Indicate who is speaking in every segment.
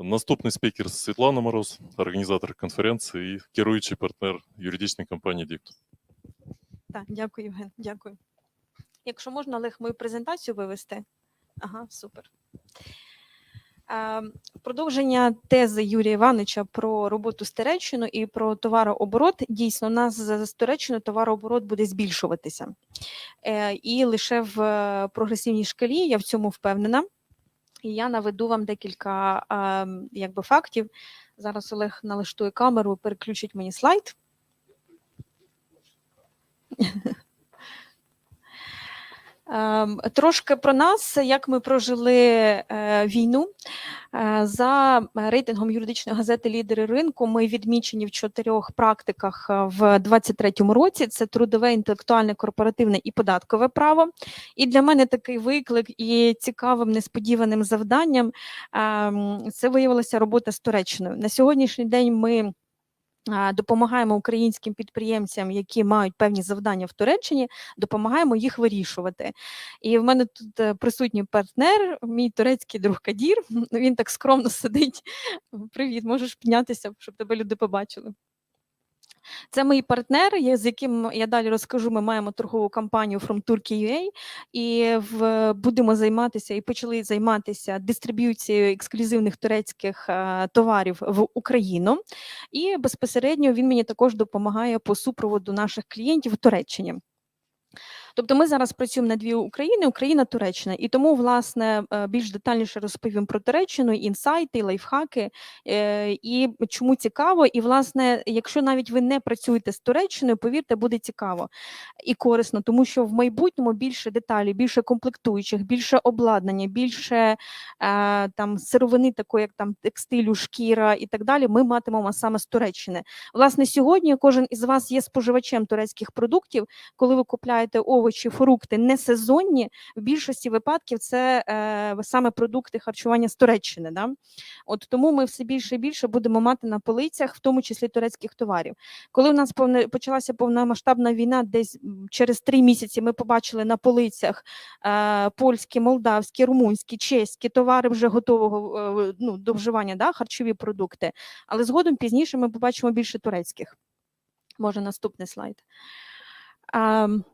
Speaker 1: Наступний спікер Світлана Мороз, організатор конференції і керуючий партнер юридичної компанії Дікто.
Speaker 2: Так, дякую, Євген. Дякую. Якщо можна, Олег, мою презентацію вивести. Ага, супер. Продовження тези Юрія Івановича про роботу з Туреччиною і про товарооборот. Дійсно, у нас з Туреччиною товарооборот буде збільшуватися. Е, І лише в е, прогресивній шкалі я в цьому впевнена. І я наведу вам декілька е, якби, фактів. Зараз Олег налаштує камеру, переключить мені слайд. Ем, Трошки про нас, як ми прожили е, війну. Е, За рейтингом юридичної газети Лідери ринку ми відмічені в чотирьох практиках е, в 2023 році: це трудове, інтелектуальне, корпоративне і податкове право. І для мене такий виклик і цікавим несподіваним завданням ем, це виявилася робота з Туреччиною. На сьогоднішній день ми. Допомагаємо українським підприємцям, які мають певні завдання в Туреччині, допомагаємо їх вирішувати. І в мене тут е, присутній партнер, мій турецький друг Кадір. Він так скромно сидить. Привіт, можеш піднятися, щоб тебе люди побачили. Це мій партнер, з яким я далі розкажу. Ми маємо торгову компанію From Turkey.ua і в, будемо займатися і почали займатися дистриб'юцією ексклюзивних турецьких е, товарів в Україну. І безпосередньо він мені також допомагає по супроводу наших клієнтів в Туреччині. Тобто ми зараз працюємо на дві України, Україна, Туреччина. І тому, власне, е, більш детальніше розповім про Туреччину, інсайти, лайфхаки е, і чому цікаво. І, власне, якщо навіть ви не працюєте з Туреччиною, повірте, буде цікаво і корисно, тому що в майбутньому більше деталей, більше комплектуючих, більше обладнання, більше е, там сировини, такої як там текстилю, шкіра і так далі. Ми матимемо саме з Туреччини. Власне, сьогодні кожен із вас є споживачем турецьких продуктів коли ви купляєте овочі, фрукти не сезонні, в більшості випадків це е, саме продукти харчування з Туреччини. Да? От тому ми все більше і більше будемо мати на полицях, в тому числі турецьких товарів. Коли у нас повне, почалася повномасштабна війна, десь через три місяці ми побачили на полицях е, польські, молдавські, румунські, чеські товари вже готового е, ну, до вживання, да? харчові продукти. Але згодом пізніше ми побачимо більше турецьких. Може, наступний слайд. Ем,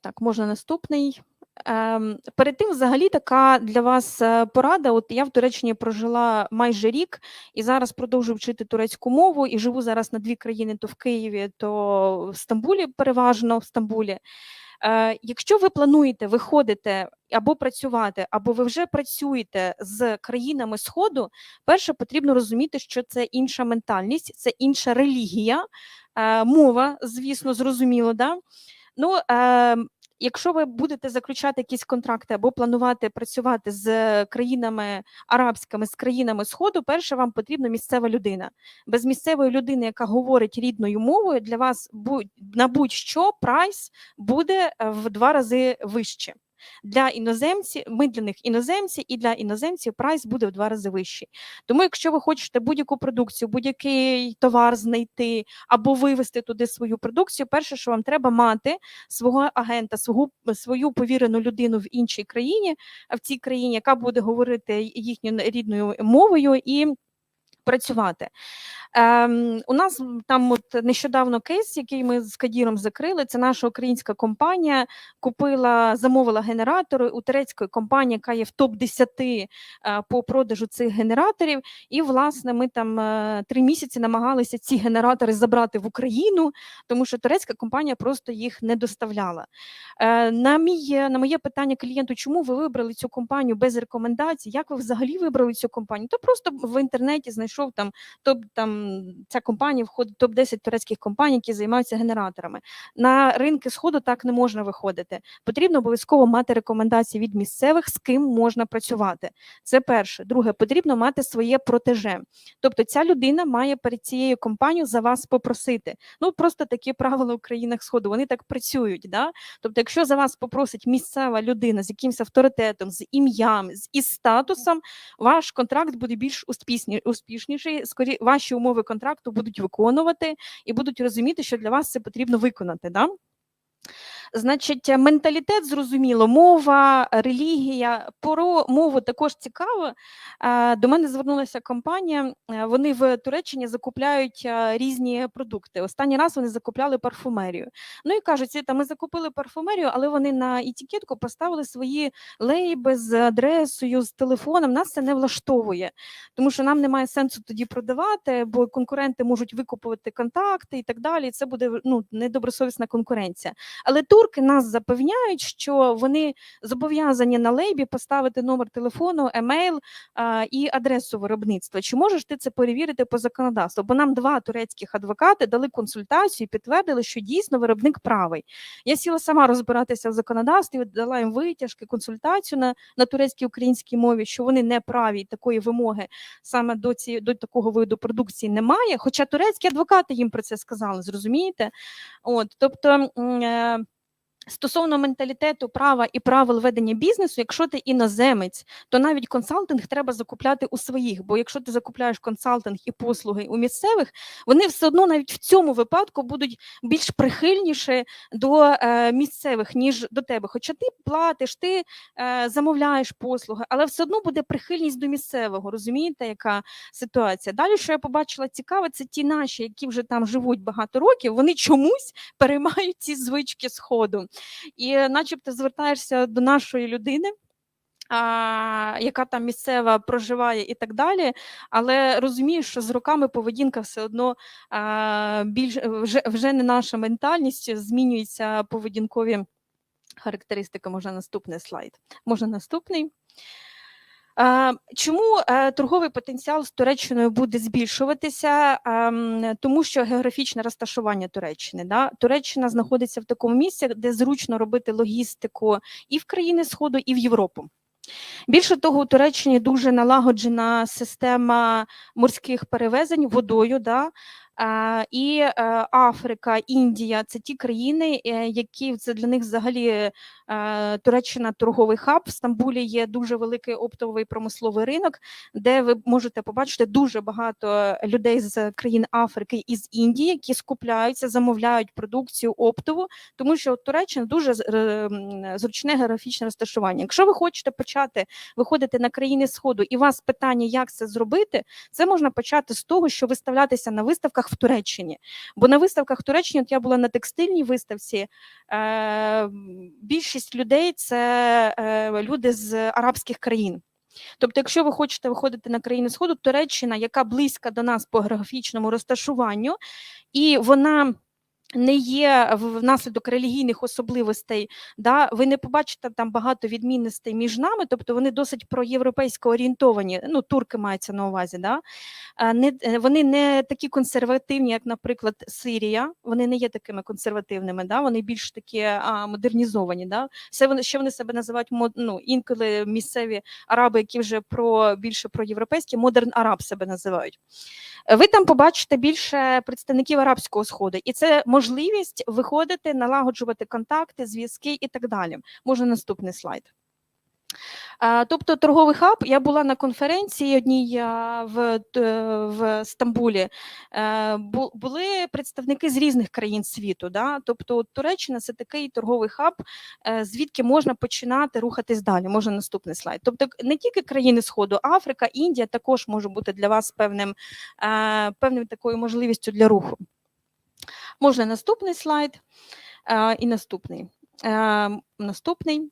Speaker 2: так, можна наступний. Ем, перед тим, взагалі, така для вас е, порада. От я в Туреччині прожила майже рік і зараз продовжую вчити турецьку мову і живу зараз на дві країни: то в Києві, то в Стамбулі, переважно в Стамбулі. Е, якщо ви плануєте виходити або працювати, або ви вже працюєте з країнами Сходу, перше потрібно розуміти, що це інша ментальність, це інша релігія, е, мова, звісно, зрозуміло, да? Ну, е, якщо ви будете заключати якісь контракти або планувати працювати з країнами арабськими, з країнами Сходу, перше вам потрібна місцева людина. Без місцевої людини, яка говорить рідною мовою, для вас на будь-що прайс буде е, в два рази вище. Для іноземців, ми для них іноземці, і для іноземців прайс буде в два рази вищий. Тому, якщо ви хочете будь-яку продукцію, будь-який товар знайти або вивести туди свою продукцію, перше, що вам треба мати свого агента, свого свою повірену людину в іншій країні, в цій країні, яка буде говорити їхньою рідною мовою і працювати. Ем, у нас там от нещодавно кейс, який ми з Кадіром закрили. Це наша українська компанія купила, замовила генератори у турецької компанії, яка є в топ 10 е, по продажу цих генераторів. І власне ми там е, три місяці намагалися ці генератори забрати в Україну, тому що турецька компанія просто їх не доставляла. Е, На мій на моє питання клієнту, чому ви вибрали цю компанію без рекомендацій? Як ви взагалі вибрали цю компанію? То просто в інтернеті знайшов там топ там ця компанія входить топ 10 турецьких компаній, які займаються генераторами. На ринки сходу так не можна виходити. Потрібно обов'язково мати рекомендації від місцевих, з ким можна працювати. Це перше. Друге, потрібно мати своє протеже. Тобто ця людина має перед цією компанією за вас попросити. Ну просто такі правила в країнах сходу. Вони так працюють. Да? Тобто, якщо за вас попросить місцева людина з якимось авторитетом, з ім'ям, з із статусом, ваш контракт буде більш успішні, успішніший. Скорі ваші умови контракту будуть виконувати і будуть розуміти, що для вас це потрібно виконати. Да? Значить, е, менталітет зрозуміло, мова, релігія. Про мову також цікаво. Е, До мене звернулася компанія. е, Вони в Туреччині закупляють різні продукти. Останній раз вони закупляли парфумерію. Ну і кажуть, «Світа, ми закупили парфумерію, але вони на етикетку поставили свої лейби з адресою, з телефоном. Нас це не влаштовує, тому що нам немає сенсу тоді продавати, бо конкуренти можуть викупувати контакти і так далі. Це буде ну недобросовісна конкуренція. Але турки нас запевняють, що вони зобов'язані на лейбі поставити номер телефону, емейл і адресу виробництва. Чи можеш ти це перевірити по законодавству? Бо нам два турецьких адвокати дали консультацію і підтвердили, що дійсно виробник правий. Я сіла сама розбиратися в законодавстві, дала їм витяжки, консультацію на, на турецькій українській мові, що вони не праві і такої вимоги саме до ці до такого виду продукції немає. Хоча турецькі адвокати їм про це сказали, зрозумієте? От, тобто. е, Стосовно менталітету права і правил ведення бізнесу, якщо ти іноземець, то навіть консалтинг треба закупляти у своїх. Бо якщо ти закупляєш консалтинг і послуги у місцевих, вони все одно навіть в цьому випадку будуть більш прихильніші до е, місцевих, ніж до тебе. Хоча ти платиш, ти е, замовляєш послуги, але все одно буде прихильність до місцевого. Розумієте, яка ситуація? Далі, що я побачила цікаве, це ті наші, які вже там живуть багато років, вони чомусь переймають ці звички сходу. І начебто звертаєшся до нашої людини. А, яка там місцева проживає і так далі, але розумієш, що з роками поведінка все одно а, більш вже, вже не наша ментальність, змінюються поведінкові характеристики. Може, наступний слайд. Можна наступний. Чому е, торговий потенціал з Туреччиною буде збільшуватися? Ем, Тому що географічне розташування Туреччини. Да? Туреччина знаходиться в такому місці, де зручно робити логістику і в країни Сходу, і в Європу. Більше того, у Туреччині дуже налагоджена система морських перевезень водою. Да? І е, Африка, Індія це ті країни, е, які це для них взагалі е, Туреччина торговий хаб. В Стамбулі є дуже великий оптовий промисловий ринок, де ви можете побачити дуже багато людей з країн Африки і з Індії, які скупляються, замовляють продукцію оптову, тому що Туреччина дуже зручне географічне розташування. Якщо ви хочете почати виходити на країни Сходу, і вас питання, як це зробити, це можна почати з того, що виставлятися на виставках в Туреччині. Бо на виставках в Туреччині, от я була на текстильній виставці, е, більшість людей це е, люди з арабських країн. Тобто, якщо ви хочете виходити на країни Сходу, Туреччина, яка близька до нас по географічному розташуванню, і вона не є внаслідок релігійних особливостей, да, ви не побачите там багато відмінностей між нами, тобто вони досить проєвропейсько орієнтовані, ну, турки маються на увазі, да, не, е, вони не такі консервативні, як, наприклад, Сирія, вони не є такими консервативними, да, вони більш такі а, модернізовані. Да. Все вони, ще вони себе називають ну, інколи місцеві араби, які вже про більше проєвропейські, модерн араб себе називають. Ви там побачите більше представників арабського сходу, і це можливість виходити, налагоджувати контакти, зв'язки і так далі. Можна наступний слайд. А, Тобто торговий хаб, я була на конференції одній в, в Стамбулі. Е, Були представники з різних країн світу. Да? Тобто Туреччина це такий торговий хаб, е, звідки можна починати рухатись далі. Можна наступний слайд. Тобто не тільки країни Сходу, Африка, Індія також може бути для вас певним, е, певним такою можливістю для руху. Можна наступний слайд е, і наступний. Е, Наступний.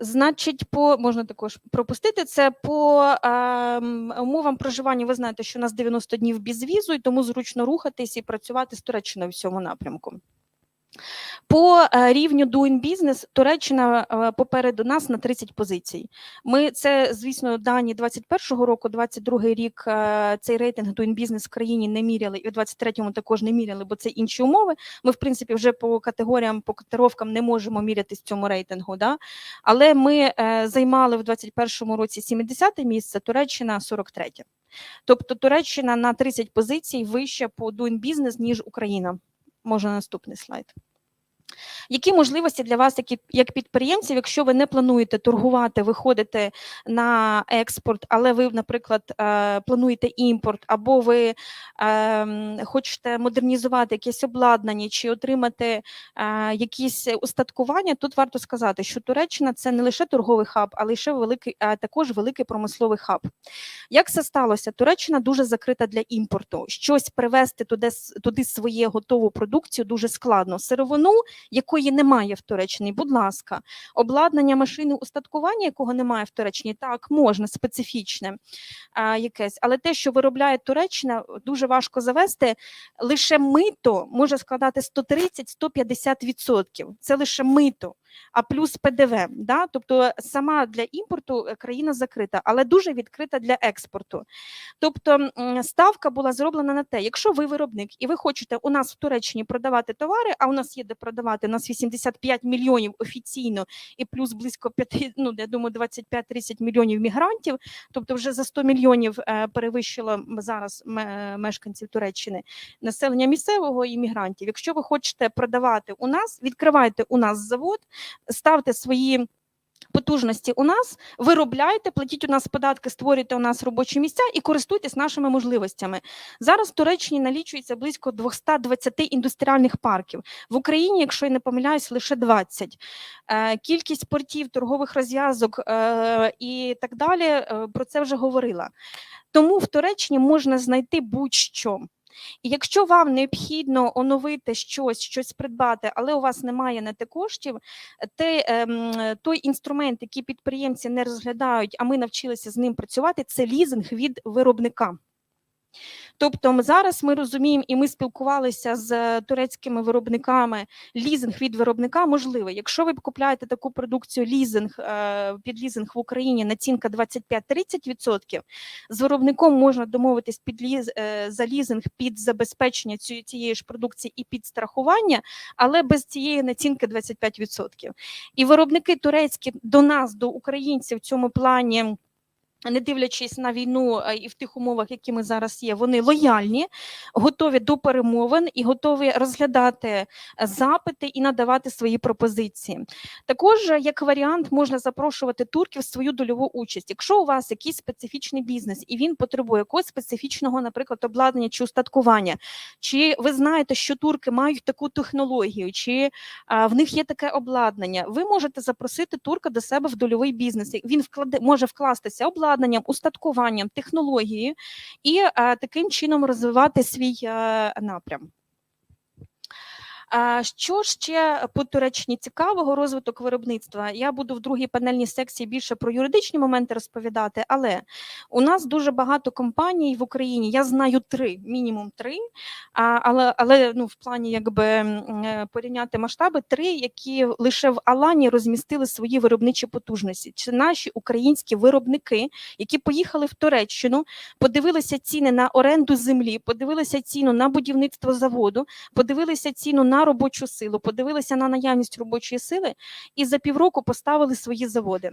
Speaker 2: Значить, по можна також пропустити це по е, умовам проживання. Ви знаєте, що у нас 90 днів без візу, і тому зручно рухатись і працювати з Туреччиною в цьому напрямку. По е, рівню Doing Business Туреччина е, попереду нас на 30 позицій. Ми це, звісно, дані 21-го року, 22-й рік е, цей рейтинг Doing Business в країні не міряли, і в 23-му також не міряли, бо це інші умови. Ми, в принципі, вже по категоріям, по котировкам не можемо мірятись в цьому рейтингу. Да? Але ми займали в 21-му році 70-те місце, Туреччина 43. Тобто Туреччина на 30 позицій вище по Doing Business, ніж Україна. Може наступний слайд. Які можливості для вас, як, підприємців, якщо ви не плануєте торгувати, виходити на експорт, але ви, наприклад, е, плануєте імпорт, або ви ем, хочете модернізувати якесь обладнання чи отримати е, якісь устаткування, тут варто сказати, що Туреччина це не лише торговий хаб, а лише великий, а також великий промисловий хаб. Як це сталося? Туреччина дуже закрита для імпорту. Щось привезти туди, туди своє готову продукцію дуже складно. Сировину, якої немає в будь ласка, обладнання машини устаткування, якого немає в так можна специфічне а, якесь, але те, що виробляє Туреччина, дуже важко завести. Лише мито може складати 130-150%. Це лише мито. А плюс ПДВ, да? тобто сама для імпорту е, країна закрита, але дуже відкрита для експорту. Тобто ставка була зроблена на те, якщо ви виробник і ви хочете у нас в Туреччині продавати товари, а у нас є де продавати, у нас 85 мільйонів офіційно і плюс близько 5, ну я думаю, 25-30 мільйонів мігрантів, тобто вже за 100 мільйонів е, перевищило зараз мешканців Туреччини населення місцевого і мігрантів. Якщо ви хочете продавати у нас, відкривайте у нас завод, ставте свої. Потужності у нас виробляйте, платіть у нас податки, створюйте у нас робочі місця і користуйтесь нашими можливостями. Зараз в Туреччині налічується близько 220 індустріальних парків. В Україні, якщо я не помиляюсь, лише 20. Е, Кількість портів, торгових розв'язок е, і так далі. е, Про це вже говорила. Тому в Туреччині можна знайти будь-що. І якщо вам необхідно оновити щось, щось придбати, але у вас немає на те коштів, те, ем, той інструмент, який підприємці не розглядають, а ми навчилися з ним працювати, це лізинг від виробника. Тобто зараз ми розуміємо, і ми спілкувалися з е, турецькими виробниками. Лізинг від виробника можливий. Якщо ви купляєте таку продукцію лізинг е, під лізинг в Україні, націнка 25-30%, з виробником можна домовитись під ліз, е, за лізинг під забезпечення цієї ж продукції і під страхування, але без цієї націнки 25%. І виробники турецькі до нас, до українців в цьому плані. Не дивлячись на війну е, і в тих умовах, які ми зараз є, вони лояльні, готові до перемовин і готові розглядати е, запити і надавати свої пропозиції. Також, е, як варіант, можна запрошувати турків в свою дольову участь. Якщо у вас якийсь специфічний бізнес і він потребує якогось специфічного, наприклад, обладнання чи устаткування, чи ви знаєте, що турки мають таку технологію, чи в них є таке обладнання, ви можете запросити турка до себе в дольовий бізнес. Він вкладе може вкластися обладнанням, устаткуванням, технології і таким чином розвивати свій напрям. Що ще по Туреччині цікавого розвиток виробництва? Я буду в другій панельній секції більше про юридичні моменти розповідати, але у нас дуже багато компаній в Україні. Я знаю три, мінімум три, але але ну в плані якби е, порівняти масштаби, три, які лише в Алані розмістили свої виробничі потужності. Це наші українські виробники, які поїхали в Туреччину, подивилися ціни на оренду землі, подивилися ціну на будівництво заводу, подивилися ціну на робочу силу, подивилися на наявність робочої сили і за півроку поставили свої заводи.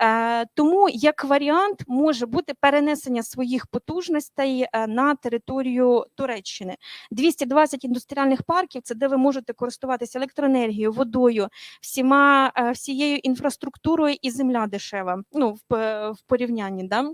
Speaker 2: Е, тому як варіант може бути перенесення своїх потужностей е, на територію Туреччини. 220 індустріальних парків це де ви можете користуватися електроенергією, водою, всіма е, всією інфраструктурою і земля дешева. Ну в, в порівнянні. Да?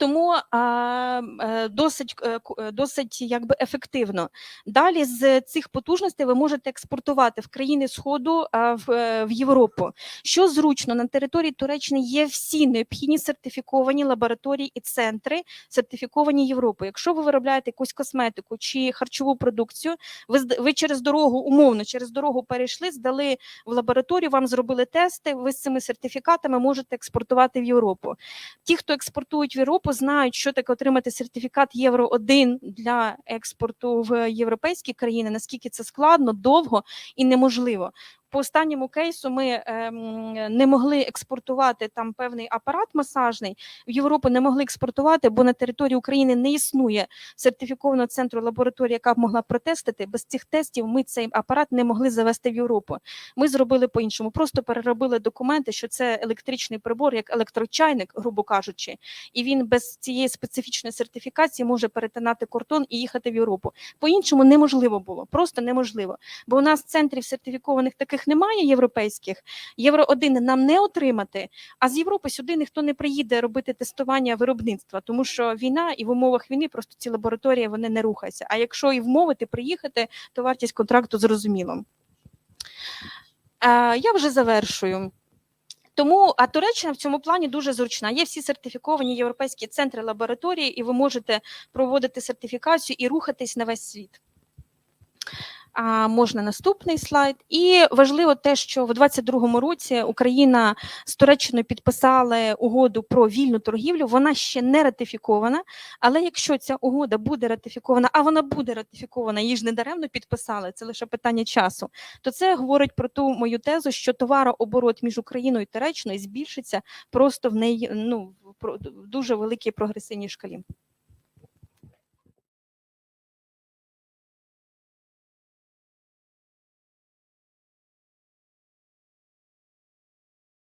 Speaker 2: Тому е, досить, е, е, досить якби ефективно. Далі з цих потужностей ви можете експортувати в країни Сходу в, Європу. Що зручно на території Туреччини є всі необхідні сертифіковані лабораторії і центри, сертифіковані Європою. Якщо ви виробляєте якусь косметику чи харчову продукцію, ви ви через дорогу умовно через дорогу перейшли, здали в лабораторію, вам зробили тести. Ви з цими сертифікатами можете експортувати в Європу. Ті, хто експортують в Європу, знають, що таке отримати сертифікат Євро 1 для експорту в європейські країни, наскільки це складно, довго і неможливо. По останньому кейсу ми ем, не могли експортувати там певний апарат масажний в Європу не могли експортувати, бо на території України не існує сертифікованого центру лабораторії, яка б могла протестити. Без цих тестів ми цей апарат не могли завести в Європу. Ми зробили по-іншому, просто переробили документи, що це електричний прибор, як електрочайник, грубо кажучи, і він без цієї специфічної сертифікації може перетинати кордон і їхати в Європу. По-іншому неможливо було, просто неможливо. Бо у нас центрів сертифікованих таких немає європейських. Євро 1 нам не отримати. А з Європи сюди ніхто не приїде робити тестування виробництва, тому що війна і в умовах війни просто ці лабораторії вони не рухаються. А якщо і вмовити приїхати, то вартість контракту зрозуміло. Е, я вже завершую. Тому а Туреччина в цьому плані дуже зручна. Є всі сертифіковані європейські центри лабораторії, і ви можете проводити сертифікацію і рухатись на весь світ. А, можна наступний слайд. І важливо те, що в 2022 році Україна з Туреччиною підписали угоду про вільну торгівлю. Вона ще не ратифікована. Але якщо ця угода буде ратифікована, а вона буде ратифікована, її ж не даремно підписали, це лише питання часу. То це говорить про ту мою тезу, що товарооборот між Україною і Туреччиною збільшиться просто в неї ну в дуже великій прогресивній шкалі.